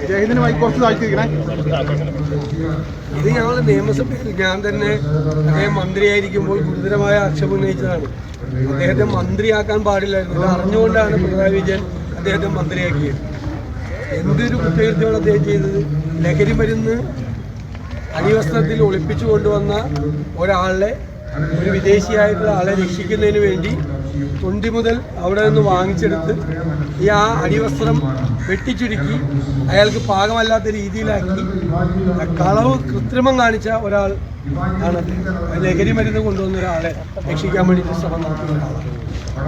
ജയഹിന്ദിന് കുറച്ച് താഴ്ത്തിരിക്കണേ ഇത് ഞങ്ങൾ നിയമസഭയിൽ ഞാൻ തന്നെ അദ്ദേഹം മന്ത്രിയായിരിക്കുമ്പോൾ ഗുരുതരമായ ആക്ഷേപം ഉന്നയിച്ചതാണ്. അദ്ദേഹത്തെ മന്ത്രിയാക്കാൻ പാടില്ലായിരുന്നു. അറിഞ്ഞുകൊണ്ടാണ് പിണറായി വിജയൻ അദ്ദേഹത്തെ മന്ത്രിയാക്കിയത്. എന്തൊരു കുറ്റകൃത്യമാണ് അദ്ദേഹം ചെയ്തത്? ലഹരി മരുന്ന് അടിവസ്ത്രത്തിൽ ഒളിപ്പിച്ചു കൊണ്ടുവന്ന ഒരാളെ ഒരു വിദേശിയായിട്ടുള്ള ആളെ രക്ഷിക്കുന്നതിന് വേണ്ടി തൊണ്ടി മുതൽ അവിടെ നിന്ന് വാങ്ങിച്ചെടുത്ത് ഈ ആ അടിവസ്ത്രം വെട്ടിച്ചുരുക്കി അയാൾക്ക് പാകമല്ലാത്ത രീതിയിലാക്കി. കളവ് കൃത്രിമം കാണിച്ച ഒരാൾ ആണ് ലഹരി മരുന്ന് കൊണ്ടുവന്ന ഒരാളെ രക്ഷിക്കാൻ വേണ്ടിയിട്ട് ശ്രമം നടത്തുന്ന ഒരാളാണ്.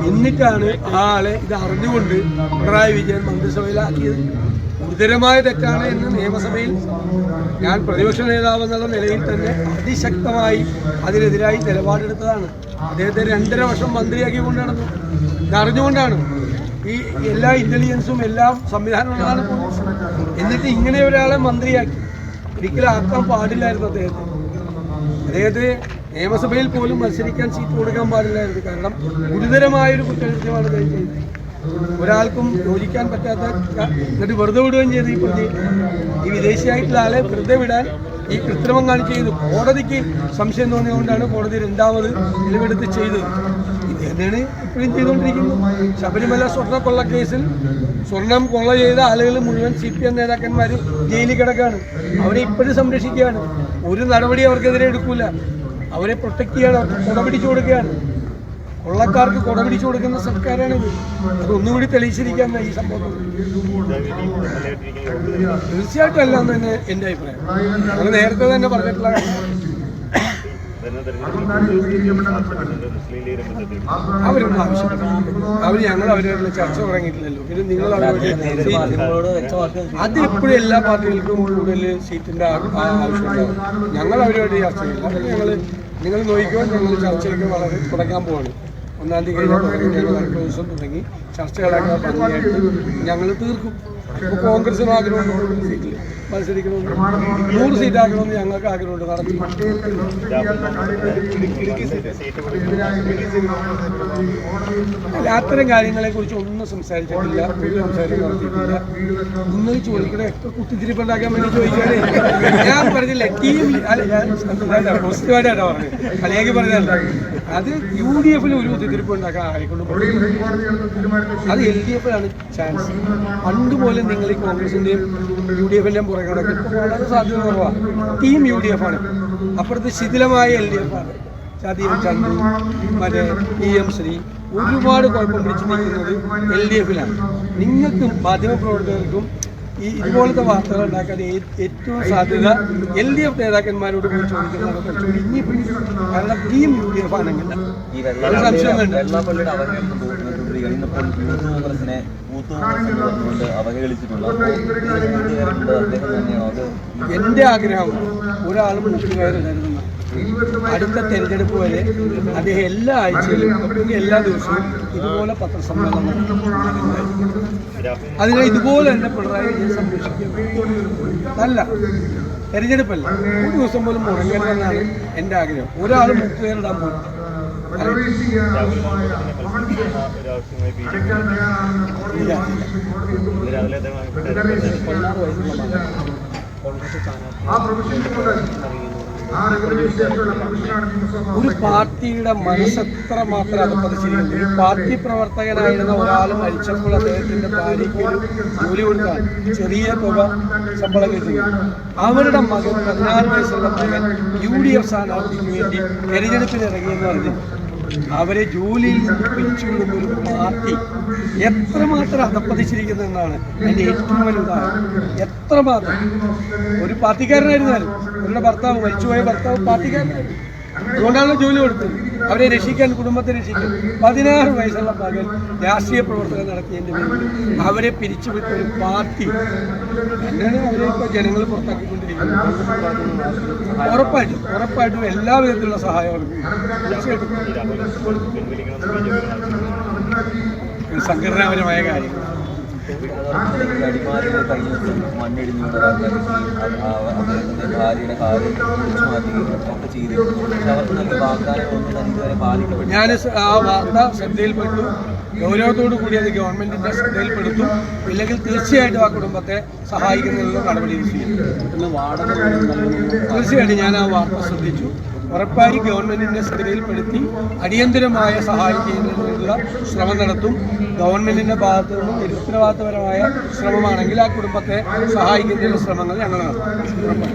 എന്നിട്ടാണ് ആ ആളെ ഇത് അറിഞ്ഞുകൊണ്ട് പിണറായി വിജയൻ മന്ത്രിസഭയിലാക്കിയത്. ഗുരുതരമായ തെറ്റാണ് എന്ന് നിയമസഭയിൽ ഞാൻ പ്രതിപക്ഷ നേതാവ് എന്നുള്ള നിലയിൽ തന്നെ അതിശക്തമായി അതിനെതിരായി നിലപാടെടുത്തതാണ്. അദ്ദേഹത്തെ രണ്ടര വർഷം മന്ത്രിയാക്കി കൊണ്ട് നടന്നു. ഇത് അറിഞ്ഞുകൊണ്ടാണ് ഈ എല്ലാ ഇന്റലിജൻസും എല്ലാം സംവിധാനമുള്ളതാണ് എന്നിട്ട് ഇങ്ങനെ ഒരാളെ മന്ത്രിയാക്കി. ഒരിക്കലും ആക്കാൻ പാടില്ലായിരുന്നു അദ്ദേഹത്തെ. അദ്ദേഹത്തെ നിയമസഭയിൽ പോലും മത്സരിക്കാൻ സീറ്റ് കൊടുക്കാൻ പാടില്ലായിരുന്നു. കാരണം ഗുരുതരമായൊരു കുറ്റകൃത്യമാണ് അദ്ദേഹം ചെയ്തത്. ഒരാൾക്കും യോജിക്കാൻ പറ്റാത്ത എന്നിട്ട് വെറുതെ വിടുകയും ചെയ്തു ഈ പ്രതി. ഈ വിദേശിയായിട്ടുള്ള ആളെ വെറുതെ വിടാൻ ഈ കൃത്രിമം കാണിച്ച് ചെയ്തു. കോടതിക്ക് സംശയം തോന്നിയതുകൊണ്ടാണ് കോടതി രണ്ടാമത് നിലവെടുത്ത് ചെയ്തത്. ഇത് തന്നെയാണ് ഇപ്പോഴും ചെയ്തുകൊണ്ടിരിക്കുന്നത്. ശബരിമല സ്വർണ കൊള്ള കേസിൽ സ്വർണം കൊള്ള ചെയ്ത ആളുകൾ മുഴുവൻ സി പി എം നേതാക്കന്മാർ ജയിലിൽ കിടക്കുകയാണ്. അവരെ ഇപ്പോഴും സംരക്ഷിക്കുകയാണ്. ഒരു നടപടി അവർക്കെതിരെ എടുക്കില്ല അവരെ പ്രൊട്ടക്ട് ചെയ്യാണ്. അവർക്ക് കുടപിടിച്ചു കൊടുക്കുകയാണ്. കൊള്ളക്കാർക്ക് കുട പിടിച്ചു കൊടുക്കുന്ന സർക്കാരാണ് ഇത് ഒന്നുകൂടി തെളിയിച്ചിരിക്കാൻ ഈ സംഭവം. തീർച്ചയായിട്ടും അല്ല എന്ന് തന്നെ എന്റെ അഭിപ്രായം. അത് നേരത്തെ തന്നെ പറഞ്ഞിട്ടുള്ള കാര്യമാണ്. ആവശ്യപ്പെട്ടു അവർ ഞങ്ങൾ അവരോടുള്ള ചർച്ച തുടങ്ങിയിട്ടില്ലല്ലോ. പിന്നെ നിങ്ങൾ അവരോട് അത് എപ്പോഴും എല്ലാ പാർട്ടികൾക്കും കൂടുതൽ സീറ്റിന്റെ ആവശ്യമുണ്ടാവും. ഞങ്ങൾ അവരോട് ചർച്ച ചെയ്യില്ല. ഞങ്ങൾ നിങ്ങൾ നോക്കിക്കോ ഞങ്ങൾ ചർച്ചയൊക്കെ വളരെ തുടങ്ങാൻ പോവാണ്. ഒന്നാം തീയതി ഞങ്ങൾ ദിവസം തുടങ്ങി. ചർച്ചകളൊക്കെ ഭംഗിയായിട്ട് ഞങ്ങൾ തീർക്കും. ഇപ്പോൾ കോൺഗ്രസിന് ആഗ്രഹമുണ്ട് കൊടുക്കുന്നില്ല സീറ്റിൽ മത്സരിക്കണമെന്ന് നൂറ് സീറ്റ് ആക്കണമെന്ന് ഞങ്ങൾക്ക് ആഗ്രഹമുണ്ട്. നടത്തി അത്തരം കാര്യങ്ങളെ കുറിച്ച് ഒന്നും സംസാരിച്ചിട്ടില്ല ഒരു സംസാരം നടത്തിയിട്ടില്ല. നിങ്ങൾ ചോദിക്കണ എത്ര കുത്തിത്തിരിപ്പുണ്ടാക്കാൻ വേണ്ടി ചോദിച്ചാലേ ഞാൻ പറഞ്ഞില്ല ടീം അല്ല ഞാൻ പോസിറ്റീവായിട്ടാണ് പറഞ്ഞത്? കളിയാക്കി പറഞ്ഞതല്ല. അത് യു ഡി എഫിൽ ഒരു കുത്തിത്തിരിപ്പ് ഉണ്ടാക്കാൻ ആയിക്കൊണ്ട് അത് എൽ ഡി എഫിലാണ് ചാൻസ് പണ്ട് പോലെ നിങ്ങൾ ഈ കോൺഗ്രസിന്റെയും യു ഡി എഫിന്റെയും നടക്കും ഇപ്പോൾ വളരെ സാധ്യത കുറവാണ് ടീം യു ഡി എഫ് ആണ്. അപ്പുറത്ത് ശിഥിലമായ എൽ ഡി എഫ് ആണ്. ചതിയും ചന്തു മറ്റേ പി എം ശ്രീ ഒരുപാട് കുഴപ്പം പിടിച്ചു നിൽക്കുന്നത് എൽ ഡി എഫിലാണ് നിങ്ങൾക്കും മാധ്യമപ്രവർത്തകർക്കും ഈ ഇതുപോലത്തെ വാർത്തകൾ ഉണ്ടാക്കാൻ ഏറ്റവും സാധ്യത എൽ ഡി എഫ് നേതാക്കന്മാരോട് പോയി ചോദിക്കുന്നതാണ് കുറച്ചുകൂടി ഇനി കാരണം ടീം യു ഡി എഫ് ആണെങ്കിൽ ഈ ഒരു കഴിഞ്ഞപ്പോൾ യൂത്ത് കോൺഗ്രസിനെ യൂത്ത് കോൺഗ്രസ് പറഞ്ഞുകൊണ്ട് അവഹേളിച്ചിട്ടുണ്ട് എന്റെ അദ്ദേഹം ആഗ്രഹം ഒരാളും മുട്ടുകയറില്ലായിരുന്നു അടുത്ത തെരഞ്ഞെടുപ്പ് വരെ അദ്ദേഹം എല്ലാ ആഴ്ചയിലും എല്ലാ ദിവസവും ഇതുപോലെ പത്രസമ്മേളനം. അതിനെ ഇതുപോലെ തന്നെ പിണറായി വിജയൻ സംരക്ഷിക്കും അല്ല തെരഞ്ഞെടുപ്പല്ല. ഒരു ദിവസം പോലും മുടങ്ങരുതെന്നാണ് എന്റെ ആഗ്രഹം. ഒരാൾ മുട്ടുകയറിടാൻ പോകും പതിനാറ് വയസ്സുള്ള മകൻ കോൺഗ്രസ് ഒരു പാർട്ടിയുടെ മനസ്സെത്ര മാത്രം അധപ്പതിച്ചിരിക്കുന്നു ഒരു പാർട്ടി പ്രവർത്തകനായിരുന്ന ഒരാൾ മരിച്ചപ്പോൾ അദ്ദേഹത്തിന്റെ ഭാര്യയ്ക്ക് ജോലി കൊടുക്കാൻ ചെറിയ തുക ശമ്പളം കിട്ടുകയും അവരുടെ മകൻ പതിനാറ് വയസ്സുള്ള മകൻ യു ഡി എഫ് സ്ഥാനാർത്ഥിക്ക് വേണ്ടി തെരഞ്ഞെടുപ്പിനിറങ്ങിയെന്ന് പറഞ്ഞു അവരെ ജോലിയിൽ നിന്ന് പിരിച്ചുവിടുന്ന ഒരു പാർട്ടി എത്രമാത്രം അധപ്പതിച്ചിരിക്കുന്നതെന്നാണ് എന്റെ ഏറ്റവും വലിയ ഉദാഹരണം എത്രമാത്രം ഒരു പാർട്ടിക്കാരനായിരുന്നാലും. അവരുടെ ഭർത്താവ് മരിച്ചുപോയ ഭർത്താവ് പാർട്ടിക്കാരനായിരുന്നു. അതുകൊണ്ടാണ് ജോലി കൊടുത്തത്. അവരെ രക്ഷിക്കാൻ കുടുംബത്തെ രക്ഷിക്കാൻ. പതിനാറ് വയസ്സുള്ള പകൽ രാഷ്ട്രീയ പ്രവർത്തനം നടത്തിയതിന്റെ പേരിൽ അവരെ പിരിച്ചുവിട്ട ഒരു പാർട്ടി എന്നാണ് അവരെ ഇപ്പോൾ ജനങ്ങൾ പുറത്താക്കിക്കൊണ്ടിരിക്കുന്നത്. ഉറപ്പായിട്ടും ഉറപ്പായിട്ടും എല്ലാ വിധത്തിലുള്ള സഹായം അവർക്ക് തീർച്ചയായിട്ടും. സംഘടനാപരമായ കാര്യങ്ങൾ. ഈ അടിമാലിയുടെ കഴിഞ്ഞ ദിവസം മണ്ണിടിഞ്ഞു അദ്ദേഹത്തിന്റെ ഭാര്യയുടെ കാര്യം മാറ്റുകയും ഒക്കെ ചെയ്തിരുന്നു പക്ഷെ അവർക്ക് നൽകിയ വാഗ്ദാനങ്ങളൊന്നും തന്നെ ഇതുവരെ പാലിക്കപ്പെട്ടു ഞാൻ ആ വാർത്ത ശ്രദ്ധയിൽപ്പെട്ടു. ഗൗരവത്തോടു കൂടി അത് ഗവൺമെന്റിന്റെ ശ്രദ്ധയിൽപ്പെടുത്തും. ഇല്ലെങ്കിൽ തീർച്ചയായിട്ടും ആ കുടുംബത്തെ സഹായിക്കുന്നതിനുള്ള നടപടി സ്വീകരിക്കും തീർച്ചയായിട്ടും ഞാൻ ആ വാർത്ത ശ്രദ്ധിച്ചു. ഉറപ്പായി ഗവൺമെന്റിന്റെ ശ്രദ്ധയിൽപ്പെടുത്തി അടിയന്തരമായ സഹായം ചെയ്യുന്നതിനുള്ള ശ്രമം നടത്തും. ഗവൺമെന്റിന്റെ ഭാഗത്തു നിന്നും നിരുത്തരവാദിത്തപരമായ ശ്രമമാണെങ്കിൽ ആ കുടുംബത്തെ സഹായിക്കുന്നതിനുള്ള ശ്രമങ്ങൾ ഞങ്ങൾ നടത്തും.